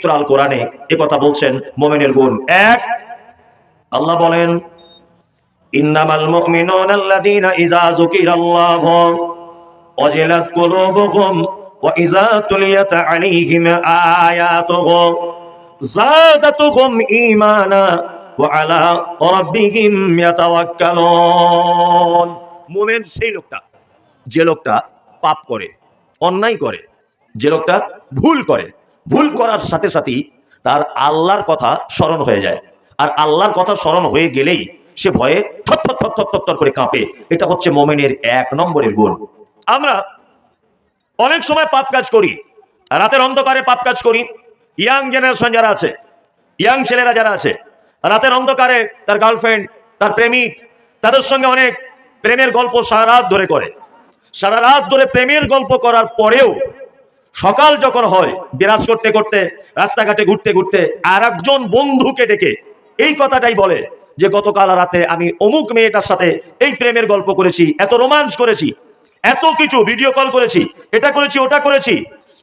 পবিত্র আল কোরআনে এ কথা বলছেন মোমেনের গুণ এক, আল্লাহ বলেন, ইন্নামাল মুমিনুনা আল্লাযীনা ইযা যুকিরাল্লাহু ওয়াজিলাত কুলুবুহুম ওয়া ইযা তুলিয়াত আলাইহিম আয়াতুহু যাদাতুহুম ঈমানা ওয়া আলা রাব্বিহিম ইয়াতাওয়াক্কালুন। মুমিন সেই লোকটা, যে লোকটা পাপ করে, অন্যায় করে, যে লোকটা ভুল করে ভুল করার সাথে সাথেই তার আল্লাহর কথা স্মরণ হয়ে যায়। আর আল্লাহর কথা স্মরণ হয়ে গেলেই সে ভয়ে থর থর থর থর থর করে কাঁপে। এটা হচ্ছে মোমেনের এক নম্বরের গুণ। আমরা অনেক সময় পাপ কাজ করি, রাতের অন্ধকারে পাপ কাজ করি। ইয়াং জেনারেশন যারা আছে, ইয়াং ছেলেরা যারা আছে, রাতের অন্ধকারে তার গার্লফ্রেন্ড, তার প্রেমিক, তাদের সঙ্গে অনেক প্রেমের গল্প সারা রাত ধরে করে। সারা রাত ধরে প্রেমের গল্প করার পরেও সকাল যখন হয়, বিরাজ করতে করতে, রাস্তাঘাটে ঘুরতে ঘুরতে আর একজন বন্ধুকে ডেকে এই কথাটাই বলে যে, গতকাল রাতে আমি অমুক মেয়েটার সাথে এই প্রেমের গল্প করেছি, এত রোমাঞ্চ করেছি, এত কিছু ভিডিও কল করেছি, এটা করেছি, ওটা করেছি।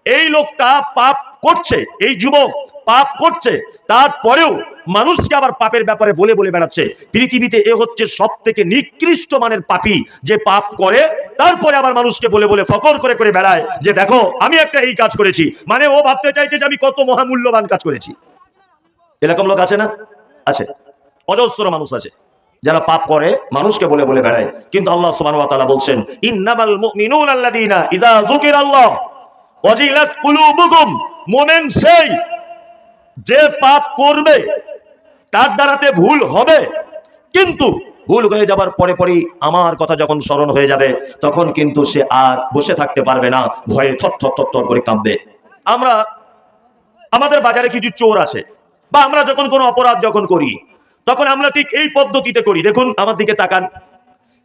এই লোকটা পাপ করছে, এই যুবক পাপ করছে, তারপরেও মানুষকে আবার পাপের ব্যাপারে বলে বলে বেড়াচ্ছে। পৃথিবীতে এ হচ্ছে সব থেকে নিকৃষ্ট মানের পাপি যে পাপ করে, তারপরে আবার মানুষকে বলে বলে ফকর করে করে বেড়ায় যে দেখো, আমি একটা এই কাজ করেছি। মানে ও ভাবতে চাইছে যে আমি কত মহামূল্যবান কাজ করেছি। এরকম লোক আছে না? আছে। অজস্র মানুষ আছে। যারা পাপ করে, মানুষকে বলে বলে বেড়ায়। কিন্তু আল্লাহ সুবহানাহু ওয়া তাআলা বলছেন, ইন্নামাল মুমিনুনা আল্লাযীনা ইযা যুকিরাল্লাহ ওয়াজিলাত কুলুবুকুম। মুমিন সেই যে পাপ করবে, তার দ্বারাতে ভুল হবে। কিন্তু ভুল হয়ে যাবার পরে পরেই আমার কথা যখন স্মরণ হয়ে যাবে, তখন কিন্তু সে আর বসে থাকতে পারবে না, ভয়ে থর থর করে কাঁপবে। আমরা, আমাদের বাজারে কিছু চোর আছে, বা আমরা যখন কোনো অপরাধ যখন করি, তখন আমরা ঠিক এই পদ্ধতিতে করি। দেখুন, আমার দিকে তাকান।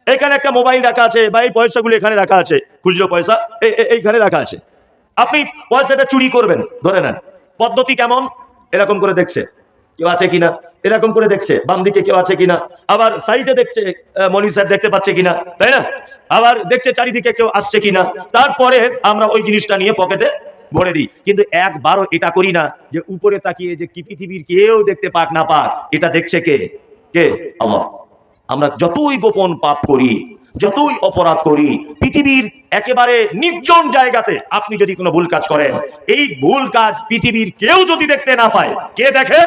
এখানে একটা মোবাইল রাখা আছে, বা এই পয়সাগুলো এখানে রাখা আছে। খুচরো পয়সা এই- এই- এইখানে রাখা আছে। আপনি পয়সাটা চুরি করবেন, ধরে নেন। পদ্ধতি কেমন? এরকম করে দেখছে। কেউ আছে কিনা? এরকম করে দেখছে। বাম দিকে কেউ আছে কিনা? আবার সাইডে দেখছে মনি স্যার দেখতে পাচ্ছে কিনা? তাই না? আবার দেখছে চারিদিকে কেউ আসছে কিনা? তারপরে আমরা ওই জিনিসটা নিয়ে পকেটে ভরে দিই। কিন্তু একবারও এটা করি না যে উপরে তাকিয়ে যে কি পৃথিবীর কেউ দেখতে পাক না পাক, এটা দেখছে কে? কে? আমরা যতই গোপন পাপ করি যতই অপরাধ করি, পৃথিবীর একেবারে নির্জন জায়গাতে আপনি যদি কোনো ভুল কাজ করেন, এই ভুল কাজ পৃথিবীর কেউ যদি দেখতে না পায়, কে দেখে?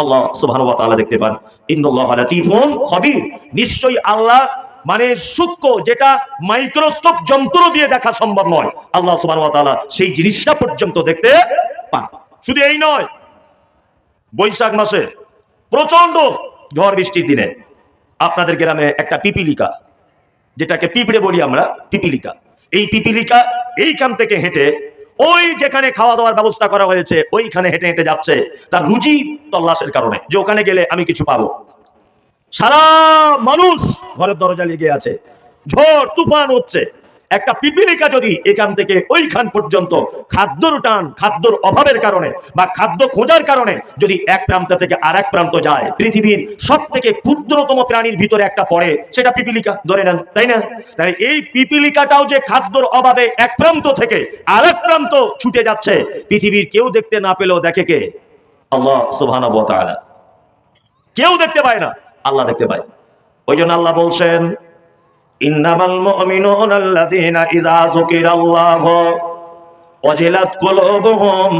আল্লাহ সুবহানাহু ওয়া তাআলা দেখতে পান। ইন্নাল্লাহা লাতীফুন খবীর। নিশ্চয়ই আল্লাহ মানে সূক্ষ্ম যেটা মাইক্রোস্কোপ যন্ত্র দিয়ে দেখা সম্ভব নয়। আল্লাহ সুবহানাহু ওয়া তাআলা সেই জিনিসটা পর্যন্ত দেখতে পান। শুধু এই নয়, বৈশাখ মাসে প্রচণ্ড ঝড় বৃষ্টির দিনে আপনাদের গ্রামে একটা পিপিলিকা যেটাকে পিঁপড়ে বলি আমরা, পিপিলিকা। এই পিপিলিকা এইখান থেকে হেঁটে, ওই যেখানে খাওয়া দাওয়ার ব্যবস্থা করা হয়েছে, ওইখানে হেঁটে হেঁটে যাচ্ছে, তার রুচি তল্লাশের কারণে। যে ওখানে গেলে আমি কিছু পাবো। সারা মানুষ ঘরের দরজা লেগে আছে। ঝড়, তুফান হচ্ছে। একটা পিপিলিকা যদি এখান থেকে ওইখান পর্যন্ত খাদ্যর টান, খাদ্যর অভাবের কারণে বা খাদ্য খোঁজার কারণে যদি এক প্রান্ত থেকে আর এক প্রান্ত যায়, পৃথিবীর সব থেকে ক্ষুদ্রতম প্রাণীর ভিতরে একটা পড়ে, সেটা পিপিলিকা। ধরে নেন, তাই না? তাই এই পিপিলিকাটাও যে খাদ্যর অভাবে এক প্রান্ত থেকে আর এক প্রান্ত ছুটে যাচ্ছে, পৃথিবীর কেউ দেখতে না পেলেও দেখে কে? আল্লাহ সুবহানাহু ওয়া কেউ দেখতে পায় না, আল্লাহ দেখতে পায়। ওই জন্য আল্লাহ বলছেন ইন্নামাল মুমিনুন আল্লাযীনা ইযা যুকিরাল্লাহু ওয়াজিলাত কুলুবুহুম।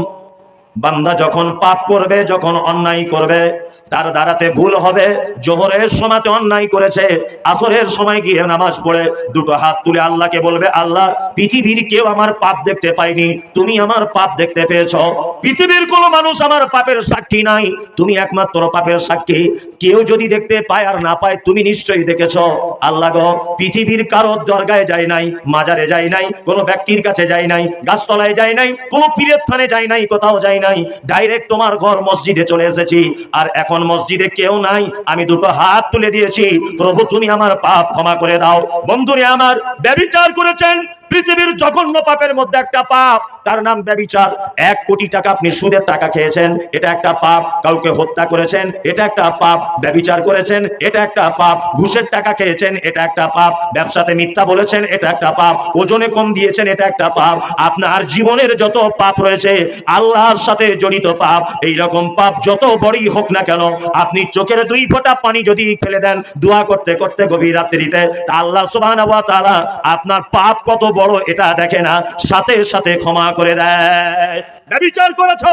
বান্দা যখন পাপ করবে যখন অন্যায় করবে তার দ্বারাতে ভুল হবে। জোহরের সময়তে অন্যায় করেছে। আসরের সময় গিয়ে নামাজ পড়ে দুটো হাত তুলে আল্লাহকে বলবে, আল্লাহ, পৃথিবীর কেউ আমার পাপ দেখতে পায়নি। তুমি আমার পাপ দেখতে পেয়েছ। পৃথিবীর কোনো মানুষ আমার পাপের সাক্ষী নাই। তুমি একমাত্র পাপের সাক্ষী। কেউ যদি দেখতে পায় আর না পায়, তুমি নিশ্চয়ই দেখেছ। আল্লাহ গো, পৃথিবীর কারও দরগায় যায় নাই, মাজারে যায় নাই, কোনো ব্যক্তির কাছে যায় নাই, গাছতলায় যায় নাই, কোনো পীরের থানে যায় নাই, কোথাও যায় নাই। ডাইরেক্ট তোমার ঘর মসজিদে চলে এসেছি। আর এখন মসজিদে কেউ নাই, আমি দুটো হাত তুলে দিয়েছি। প্রভু, তুমি আমার পাপ ক্ষমা করে দাও। বন্ধুরে, আমার ব্যবিচার করেছেন। পৃথিবীর জঘন্য পাপের মধ্যে একটা পাপ, তার নাম ব্যবিচার এক কোটি টাকা আপনি সুদের টাকা খেয়েছেন, এটা একটা পাপ, কাউকে হত্যা করেছেন, এটা একটা পাপ ব্যবিচার করেছেন, এটা একটা পাপ, ঘুষের টাকা খেয়েছেন, এটা একটা পাপ, ব্যবসাতে মিথ্যা বলেছেন, এটা একটা পাপ, ওজনে কম দিয়েছেন, এটা একটা পাপ। আপনার জীবনের যত পাপ রয়েছে, আল্লাহর সাথে জড়িত পাপ এই রকম পাপ যত বড়ই হোক না কেন, আপনি চোখের দুই ফোঁটা পানি যদি ফেলে দেন, দোয়া করতে করতে গভীর রাত্রিতে আল্লাহ সুবহানাহু ওয়া তাআলা আপনার পাপ কত বড় এটা দেখে না, সাথে সাথে ক্ষমা করে দেয়। ব্যভিচার করেছ,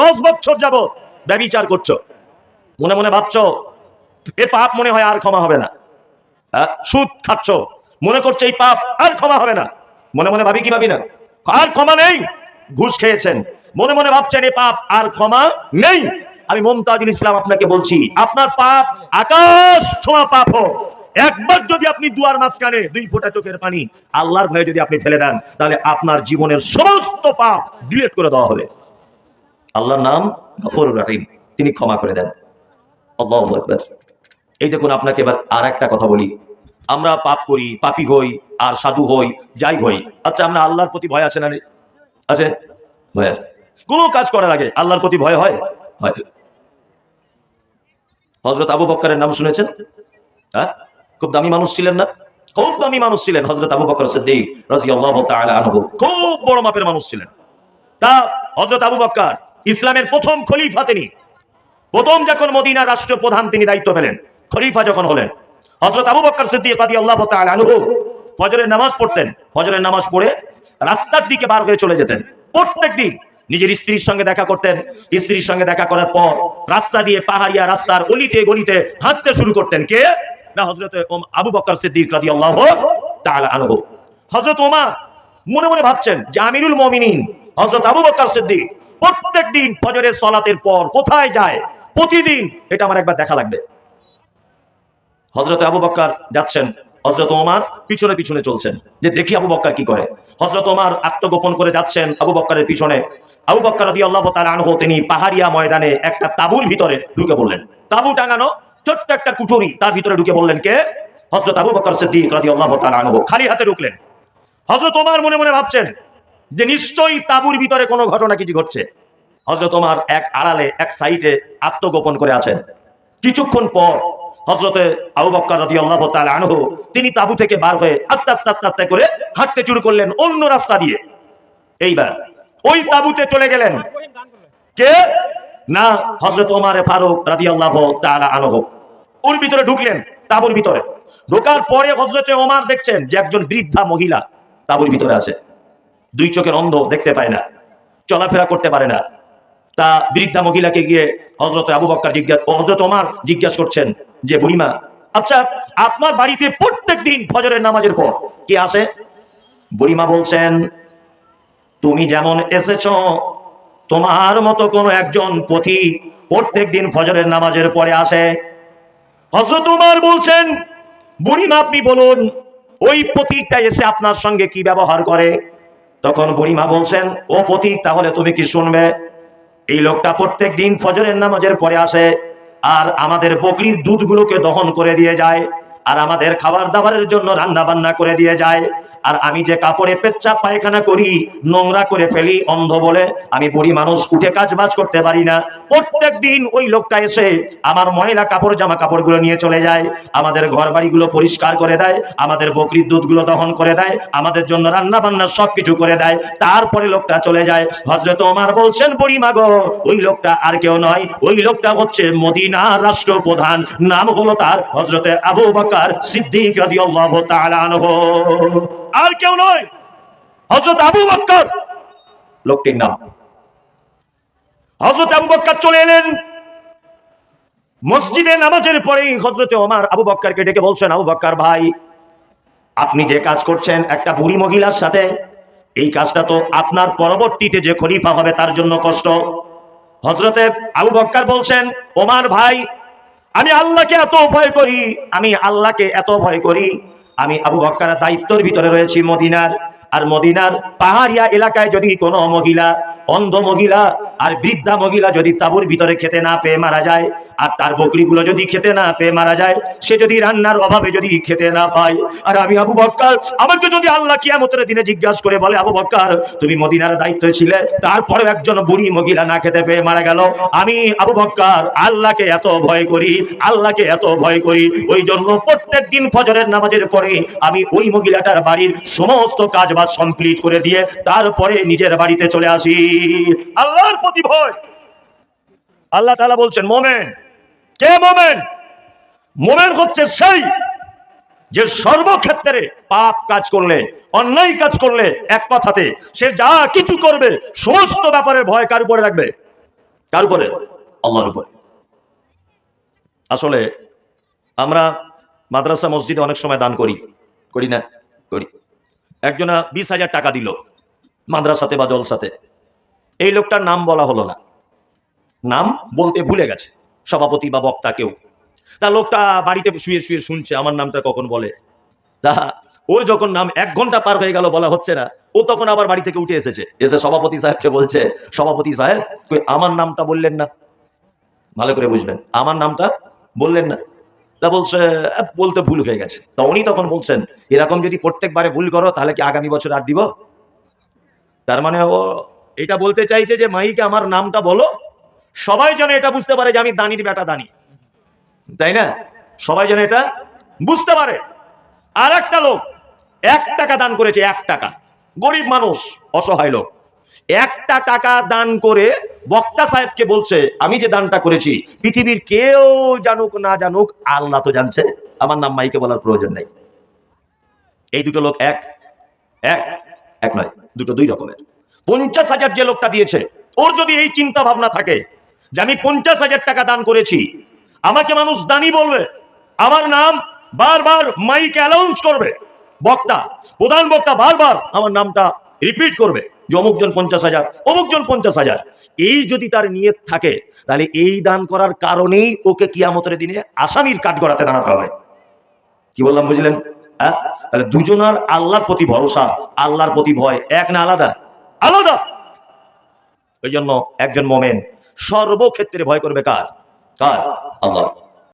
দশ বছর যাব ব্যভিচার করছ। মনে মনে ভাবছ, এ পাপ মনে হয় আর ক্ষমা হবে না। হ্যাঁ? সুদ খাচ্ছ, মনে করছে এই পাপ আর ক্ষমা হবে না। মনে মনে ভাবি কি ভাবি না? আর ক্ষমা নেই, ঘুষ খেয়েছেন। মনে মনে ভাবছেন এই পাপ আর ক্ষমা নেই। আমি মমতাজুল ইসলাম আপনাকে বলছি, আপনার পাপ আকাশ ছোঁয়া পাপ হোক। একবার যদি আপনি দুয়ার মাঝখানে দুই ফোঁটা চোখের পানি আল্লাহর ভয়ে যদি আপনি ফেলে দেন, তাহলে আপনার জীবনের সমস্ত পাপ ডিলিট করে দেওয়া হবে। আল্লাহর নাম গফর রাহিম। তিনি ক্ষমা করে দেন। এই দেখুন, আপনাকে এবার আর একটা কথা বলি। আমরা পাপ করি, পাপি হই, আর সাধু হই, যাই হই। আচ্ছা আমরা আল্লাহর প্রতি ভয় আছে না? আছে? ভয় আছে। কোনো কাজ করার আগে আল্লাহর প্রতি ভয় হয়? হয়। হজরত আবু বক্কারের নাম শুনেছেন? হ্যাঁ? খুব দামি মানুষ ছিলেন না? খুব দামি মানুষ ছিলেন হজরত আবু বকর সিদ্দিক রাদিয়াল্লাহু তাআলা আনহু। খুব বড় মাপের মানুষ ছিলেন। তা হজরত আবু বক্কর ইসলামের প্রথম খলিফা তিনি। প্রথম যখন মদিনা রাষ্ট্র প্রধান তিনি দায়িত্ব পেলেন, খলিফা যখন হলেন হজরত আবু বকর সিদ্দিক রাদিয়াল্লাহু তাআলা আনহু ফজরের নামাজ পড়তেন। ফজরের নামাজ পড়ে রাস্তার দিকে বার হয়ে চলে যেতেন। প্রত্যেকদিন নিজের স্ত্রীর সঙ্গে দেখা করতেন। স্ত্রীর সঙ্গে দেখা করার পর রাস্তা দিয়ে পাহাড়িয়া রাস্তার অলিতে গলিতে হাঁটতে শুরু করতেন। কে? না হজরত আবু বকর সিদ্দিক রাদিয়াল্লাহু তাআলা আনহু। হজরত ওমর মনে মনে ভাবছেন যে, আমিরুল মুমিনিন হজরত আবু বকর সিদ্দিক প্রত্যেকদিন ফজরের সলাতের পর কোথায় যায়? প্রতিদিন এটা আমার একবার দেখা লাগবে। হজরত আবু বক্কর যাচ্ছেন হজরত ওমার পিছনে পিছনে চলছেন, যে দেখি আবু বক্কর কি করে। হজরত ওমার আত্মগোপন করে যাচ্ছেন আবু বক্করের পিছনে। আবু বক্কর রাদি আল্লাহ আনহু তিনি পাহাড়িয়া ময়দানে একটা তাবুর ভিতরে ঢুকে বললেন তাবু টাঙানো ছোট্ট একটা কুঠুরি, তার ভিতরে ঢুকে বললেন কে? হজরত আবু বক্কর সিদ্দিক রাদি আল্লাহ আনহু। খালি হাতে ঢুকলেন। হজরত ওমার মনে মনে ভাবছেন যে নিশ্চয়ই তাবুর ভিতরে কোনো ঘটনা কিছু ঘটছে। হজরত ওমার এক আড়ালে, এক সাইডে আত্মগোপন করে আছেন। কিছুক্ষণ পর হজরতে আবু বক্কর রাদিয়াল্লাহু তাআলা আনহু, তিনি তাবু থেকে বার হয়ে আস্তে আস্তে আস্তে আস্তে করে হাঁটতে শুরু করলেন অন্য রাস্তা দিয়ে। এইবার ওই তাবুতে চলে গেলেন। কে? না হজরত ওমার ফারুক রাদিয়াল্লাহু তাআলা আনহু। ওর ভিতরে ঢুকলেন, তাবুর ভিতরে। ঢোকার পরে হজরতে ওমার দেখছেন যে একজন বৃদ্ধা মহিলা তাবুর ভিতরে আছে। দুই চোখের অন্ধ দেখতে পায় না, চলাফেরা করতে পারে না। তা বৃদ্ধা মহিলাকে গিয়ে হজরত আবু বক্কর জিজ্ঞাসা হজরত ওমার জিজ্ঞাসা করছেন যে, বুড়িমা আচ্ছা আপনার বাড়িতে প্রত্যেক দিন ফজরের নামাজের পর কে আসে? বুড়িমা বলছেন, তুমি যেমন এসেছ তোমার মতো কোনো একজন পথি প্রত্যেক দিন ফজরের নামাজের পরে আসে। হজরত উমার বলছেন বুড়িমা আপনি বলুন, ওই প্রতীকটা এসে আপনার সঙ্গে কি ব্যবহার করে? তখন বুড়িমা বলছেন, ও প্রতীক তাহলে তুমি কি শুনবে? এই লোকটা প্রত্যেক দিন ফজরের নামাজের পরে আসে আর আমাদের বকরির দুধগুলোকে দহন করে দিয়ে যায় আর আমাদের খাবার দাবারের জন্য রান্না বান্না করে দিয়ে যায়। আর আমি যে কাপড়ে পেচ্ছাপ পায়খানা করি, নোংরা করে ফেলি, অন্ধ বলে, আমি বুড়ি মানুষ, উঠে কাজ বাজ করতে পারি না। প্রত্যেক দিন ওই লোকটা এসে আমার ময়লা কাপড়, জামা কাপড়গুলো নিয়ে চলে যায়, আমাদের ঘর বাড়িগুলো পরিষ্কার করে দেয়, আমাদের বকরির দুধগুলো দহন করে দেয়, আমাদের জন্য রান্না বান্না সবকিছু করে দেয়, তারপরে লোকটা চলে যায়। হজরত ওমার বলছেন, বুড়ি মাগো, ওই লোকটা আর কেউ নয়, ওই লোকটা হচ্ছে মদিনা রাষ্ট্রপ্রধান, নাম হলো তার হজরতে আবু বকর সিদ্দিক রাদিয়াল্লাহু তাআলা আনহু। আর কেউ নয়। হজরত আবু বকর লোকটির নাম। হজরত আবু বকর চলে এলেন। মসজিদে নামাজের পরেই হজরতে ওমার আবু বক্করকে ডেকে বলছেন, আবু বক্কর ভাই, আপনি যে কাজ করছেন একটা বুড়ি মহিলার সাথে, এই কাজটা তো আপনার পরবর্তীতে যে খলিফা হবে তার জন্য কষ্ট। হজরতে আবু বক্কর বলছেন, ওমার ভাই, আমি আল্লাহকে এত ভয় করি, আমি আল্লাহকে এত ভয় করি আমি আবু বক্কারা দায়িত্বর ভিতরে রয়েছি মদিনার। আর মদিনার পাহাড়িয়া এলাকায় যদি কোনো মহিলা অন্ধ মহিলা আর বৃদ্ধা মহিলা যদি তাবুর ভিতরে খেতে না পেয়ে মারা যায়, আর তার বকরিগুলো যদি খেতে না পেয়ে মারা যায়, সে যদি রান্নার অভাবে যদি খেতে না পায়, আর আমি আবু বক্কার, আমাকে যদি আল্লাহ কিয়ামতের দিনে জিজ্ঞাসা করে বলে, আবু বক্কার, তুমি মদিনার দায়িত্ব ছিলে তারপরে একজন বুড়ি মহিলা না খেতে পেয়ে মারা গেল। আমি আবু বক্কার, আল্লাহকে এত ভয় করি, আল্লাহকে এত ভয় করি ওই জন্য প্রত্যেক দিন ফজরের নামাজের পরে আমি ওই মহিলাটার বাড়ির সমস্ত কাজ বাজ কমপ্লিট করে দিয়ে তারপরে নিজের বাড়িতে চলে আসি। আল্লাহর প্রতি ভয়। আল্লাহ তাআলা বলছেন, মোমেন। কে মোমেন? মোমেন হচ্ছে সেই যে সর্বক্ষেত্রে পাপ কাজ করলে, অন্যায় কাজ করলে এক কথাতে সে যা কিছু করবে, সমস্ত ব্যাপারের ভয় কার উপরে রাখবে? কার উপরে? আল্লাহর উপরে। আসলে আমরা মাদ্রাসা, মসজিদে অনেক সময় দান করি। করি না? করি। একজনা বিশ হাজার টাকা দিল মাদ্রাসাতে বা জলসাতে। এই লোকটার নাম বলা হলো না। নাম বলতে ভুলে গেছে, সভাপতি বা বক্তা কেউ। তা লোকটা বাড়িতে শুয়ে শুয়ে শুনছে, আমার নামটা কখন বলে? তা ওর যখন নাম এক ঘণ্টা পার হয়ে গেল বলা হচ্ছে না, ও তখন আবার বাড়ি থেকে উঠে এসেছে। এসে সভাপতি সাহেবকে বলছে, সভাপতি সাহেব, কই আমার নামটা বললেন না? ভালো করে বুঝবেন, আমার নামটা বললেন না? তা বলছে বলতে ভুল হয়ে গেছে। তা উনি তখন বলছেন, এরকম যদি প্রত্যেকবারে ভুল করো, তাহলে কি আগামী বছর আর দিব? তার মানে ও এটা বলতে চাইছে যে মাইকে আমার নামটা বলো। সবাই যেন এটা বুঝতে পারে যে, আমি দানির বেটা দানি। তাই না? সবাই যেন এটা বুঝতে পারে। আর একটা লোক, এক টাকা দান করেছে, এক টাকা। গরিব মানুষ, অসহায় লোক। একটা টাকা দান করে বক্তা সাহেবকে বলছে, আমি যে দানটা করেছি, পৃথিবীর কেউ জানুক, না জানুক, আল্লাহ তো জানছে। আমার নাম মাইকে বলার প্রয়োজন নেই। এই দুটো লোক এক এক এক নয়, দুটো দুই রকমের। পঞ্চাশ হাজার যে লোকটা দিয়েছে, ওর যদি এই চিন্তা ভাবনা থাকে যে আমি পঞ্চাশ হাজার টাকা দান করেছি, আমাকে মানুষ দানি বলবে। আমার নাম বারবার মাইক অ্যালাউন্স করবে। বক্তা, প্রধান বক্তা বারবার আমার নামটা রিপিট করবে যে অমুকজন পঞ্চাশ হাজার, অমুকজন পঞ্চাশ হাজার। এই যদি তার নিয়ত থাকে, তাহলে এই দান করার কারণেই ওকে কিয়ামতের দিনে আসামির কাঠ গড়াতে দাঁড়াতে হবে। কি বললাম, বুঝলেন? হ্যাঁ তাহলে দুজনার আল্লাহর প্রতি ভরসা, আল্লাহর প্রতি ভয় এক না আলাদা। আলাদা। ওই জন্য একজন মোমেন সর্বক্ষেত্রে ভয় করবে কার? কার? আল্লাহ